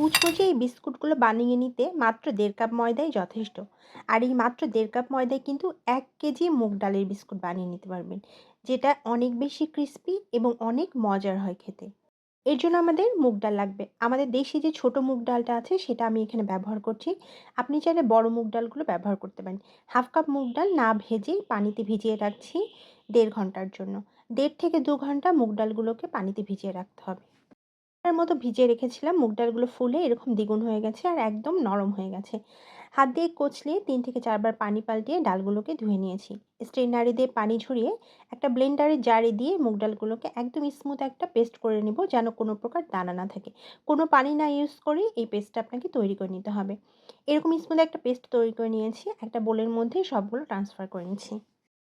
মুচমুচে এই বিস্কুটগুলো বানিয়ে নিতে মাত্র দেড় কাপ ময়দাই যথেষ্ট। আর এই মাত্র দেড় কাপ ময়দায় কিন্তু এক কেজি মুগ ডালের বিস্কুট বানিয়ে নিতে পারবেন, যেটা অনেক বেশি ক্রিস্পি এবং অনেক মজার হয় খেতে। এর জন্য আমাদের মুগ ডাল লাগবে। আমাদের দেশি যে ছোট মুগ ডালটা আছে, সেটা আমি এখানে ব্যবহার করছি। আপনি চাইলে বড় মুগ ডালগুলো ব্যবহার করতে পারেন। হাফ কাপ মুগ ডাল না ভেজেই পানিতে ভিজিয়ে রাখছি দেড় ঘণ্টার জন্য। দেড় থেকে দু ঘণ্টা মুগ ডালগুলোকে পানিতে ভিজিয়ে রাখতে হবে। তার মতো ভিজিয়ে রেখেছিলাম। মুগ ডালগুলো ফুলে এরকম দ্বিগুণ হয়ে গেছে আর একদম নরম হয়ে গেছে। হাত দিয়ে কচলিয়ে তিন থেকে চারবার পানি পাল্টিয়ে ডালগুলোকে ধুয়ে নিয়েছি। স্ট্রেনারি দিয়ে পানি ঝরিয়ে একটা ব্লেন্ডারের জারে দিয়ে মুগ ডালগুলোকে একদম স্মুথ একটা পেস্ট করে নেব যেন কোনো প্রকার দানা না থাকে। কোনো পানি না ইউজ করে এই পেস্টটা আপনাকে তৈরি করে নিতে হবে। এরকম স্মুথ একটা পেস্ট তৈরি করে নিয়েছি। একটা বোলের মধ্যে সবগুলো ট্রান্সফার করে নিচ্ছি।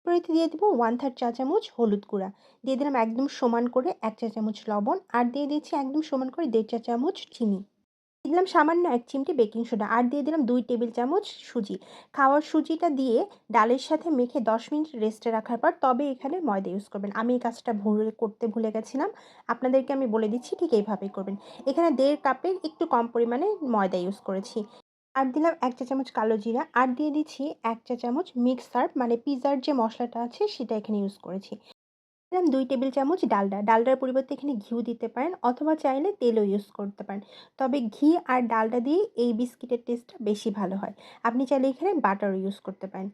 এরপরে দিয়ে দেবো ওয়ান থার্ড চা চামচ হলুদ গুঁড়া। দিয়ে দিলাম একদম সমান করে এক চা চামচ লবণ আর দিয়ে দিচ্ছি একদম সমান করে দেড় চা চামচ চিনি। দিয়ে দিলাম সামান্য এক চিমটি বেকিং সোডা আর দিয়ে দিলাম দুই টেবিল চামচ সুজি। খাওয়ার সুজিটা দিয়ে ডালের সাথে মেখে দশ মিনিট রেস্টে রাখার পর তবে এখানে ময়দা ইউজ করবেন। আমি এই কাজটা ভুল করতে ভুলে গেছিলাম। আপনাদেরকে আমি বলে দিচ্ছি ঠিক এইভাবেই করবেন। এখানে দেড় কাপের একটু কম পরিমাণে ময়দা ইউজ করেছি। আর দিলাম এক চা চামচ কালো জিরা আর দিয়ে দিচ্ছি এক চা চামচ মিক্স হার্ব মানে পিৎজার যে মশলাটা আছে সেটা এখানে ইউজ করেছি। দিলাম দুই টেবিল চামচ ডালডা, ডালডার পরিবর্তে এখানে ঘিউ দিতে পারেন অথবা চাইলে তেলও ইউজ করতে পারেন। তবে ঘি আর ডালডা দিয়ে এই বিস্কিটের টেস্টটা বেশি ভালো হয়। আপনি চাইলে এখানে বাটারও ইউজ করতে পারেন।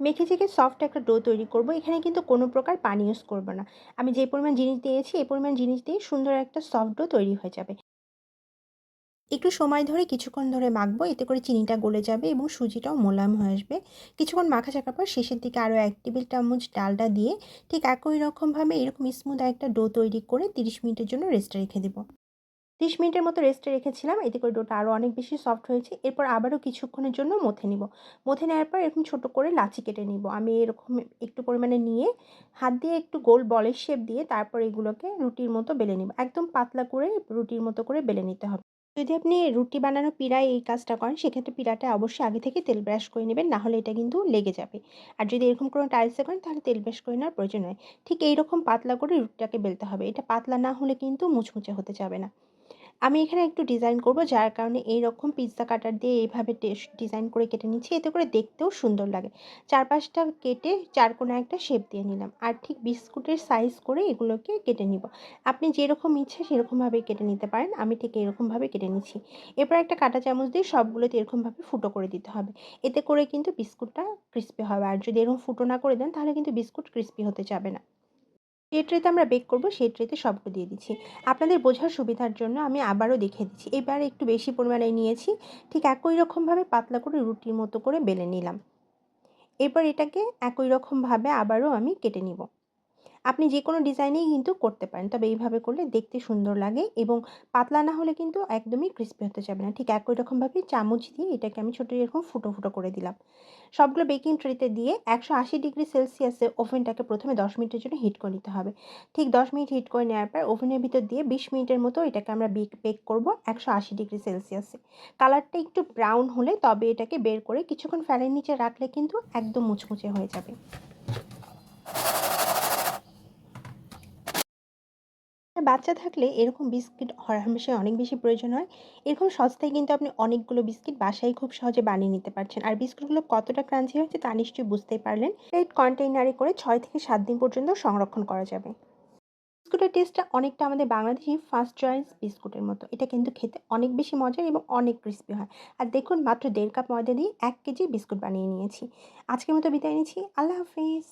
মেখে চেখে সফট একটা ডো তৈরি করব, এখানে কিন্তু কোনো প্রকার পানি ইউজ করব না। আমি যে পরিমাণ জিনিস দিয়েছি, এই পরিমাণ জিনিস দিয়ে সুন্দর একটা সফট ডো তৈরি হয়ে যাবে। একটু সময় ধরে কিছুক্ষণ ধরে মাখবো, এতে করে চিনিটা গলে যাবে এবং সুজিটাও মোলায়েম হয়ে আসবে। কিছুক্ষণ মাখা চাকার পর শেষের দিকে আরও এক টেবিল চামচ ডালটা দিয়ে ঠিক একই রকমভাবে এরকম স্মুথ একটা ডো তৈরি করে তিরিশ মিনিটের জন্য রেস্টে রেখে দেবো। তিরিশ মিনিটের মতো রেস্টে রেখেছিলাম, এতে করে ডোটা আরও অনেক বেশি সফট হয়েছে। এরপর আবারও কিছুক্ষণের জন্য মথে নিব। মথে নেওয়ার পর এরকম ছোটো করে লাচি কেটে নিব। আমি এরকম একটু পরিমাণে নিয়ে হাত দিয়ে একটু গোল বলের শেপ দিয়ে তারপর এগুলোকে রুটির মতো বেলে নিব। একদম পাতলা করে রুটির মতো করে বেলে নিতে হবে। যদি আপনি রুটি বানানো পিড়ায় এই কাজটা করেন, সেক্ষেত্রে পিড়াটা অবশ্যই আগে থেকে তেল ব্রাশ করে নেবেন, না হলে এটা কিন্তু লেগে যাবে। আর যদি এরকম কোনো টাইলসে করেন, তাহলে তেল ব্রাশ করে নেওয়ার প্রয়োজন হয় ঠিক এইরকম পাতলা করে রুটিটাকে বেলতে হবে। এটা পাতলা না হলে কিন্তু মুচমুচে হতে যাবে না। আমি এখানে একটু ডিজাইন করব, যার কারণে এই রকম পিৎজা কাটার দিয়ে এইভাবে ডিজাইন করে কেটে নিচ্ছি। এতে করে দেখতেও সুন্দর লাগে। চারপাশটা কেটে চার কোনো একটা শেপ দিয়ে নিলাম। আর ঠিক বিস্কুটের সাইজ করে এগুলোকে কেটে নিব। আপনি যেরকম ইচ্ছে সেরকমভাবে কেটে নিতে পারেন। আমি ঠিক এরকমভাবে কেটে নিচ্ছি। এরপর একটা কাঁটা চামচ দিয়ে সবগুলোতে এরকমভাবে ফুটো করে দিতে হবে। এতে করে কিন্তু বিস্কুটটা ক্রিস্পি হবে। আর যদি এরকম ফুটো না করে দেন, তাহলে কিন্তু বিস্কুট ক্রিস্পি হতে যাবে না। যে ট্রেতে আমরা বেক করব, সেই ট্রেতে সবগুলো দিয়ে দিচ্ছি। আপনাদের বোঝার সুবিধার জন্য আমি আবারও দেখে দিচ্ছি। এবার একটু বেশি পরিমাণে নিয়েছি, ঠিক একই রকমভাবে পাতলা করে রুটির মতো করে বেলে নিলাম। এরপর এটাকে একই রকমভাবে আবারও আমি কেটে নিব। আপনি যে কোনো ডিজাইনেই কিন্তু করতে পারেন। তবে এইভাবে করলে দেখতে সুন্দর লাগে এবং পাতলা না হলে কিন্তু একদমই ক্রিস্পি হতে যাবে না। ঠিক একই রকমভাবে চামচ দিয়ে এটাকে আমি ছোটো এরকম ফুটো ফুটো করে দিলাম। সবগুলো বেকিং ট্রেতে দিয়ে একশো আশি ডিগ্রি সেলসিয়াসে ওভেনটাকে প্রথমে দশ মিনিটের জন্য হিট করে নিতে হবে। ঠিক দশ মিনিট হিট করে নেওয়ার পর ওভেনের ভিতর দিয়ে বিশ মিনিটের মতো এটাকে আমরা বেক বেক করব একশো আশি ডিগ্রি সেলসিয়াসে কালারটা একটু ব্রাউন হলে তবে এটাকে বের করে কিছুক্ষণ ফ্যানের নিচে রাখলে কিন্তু একদম মুচমুচে হয়ে যাবে। বাচ্চা থাকলে এরকম বিস্কিট হরহামেশাই অনেক বেশি প্রয়োজন হয়। এরকম সস্তায় কিন্তু আপনি অনেকগুলো বিস্কিট বাসায় খুব সহজে বানিয়ে নিতে পারছেন। আর বিস্কুটগুলো কতটা ক্রাঞ্চি হয়েছে তা নিশ্চয়ই বুঝতেই পারলেন। এই কন্টেইনারে করে ছয় থেকে সাত দিন পর্যন্ত সংরক্ষণ করা যাবে। বিস্কুটের টেস্টটা অনেকটা আমাদের বাংলাদেশি ফার্স্ট চয়েস বিস্কুটের মতো। এটা কিন্তু খেতে অনেক বেশি মজার এবং অনেক ক্রিস্পি হয়। আর দেখুন, মাত্র দেড় কাপ ময়দা দিয়ে এক কেজি বিস্কুট বানিয়ে নিয়েছি। আজকের মতো বিদায় নিচ্ছি। আল্লাহ হাফিজ।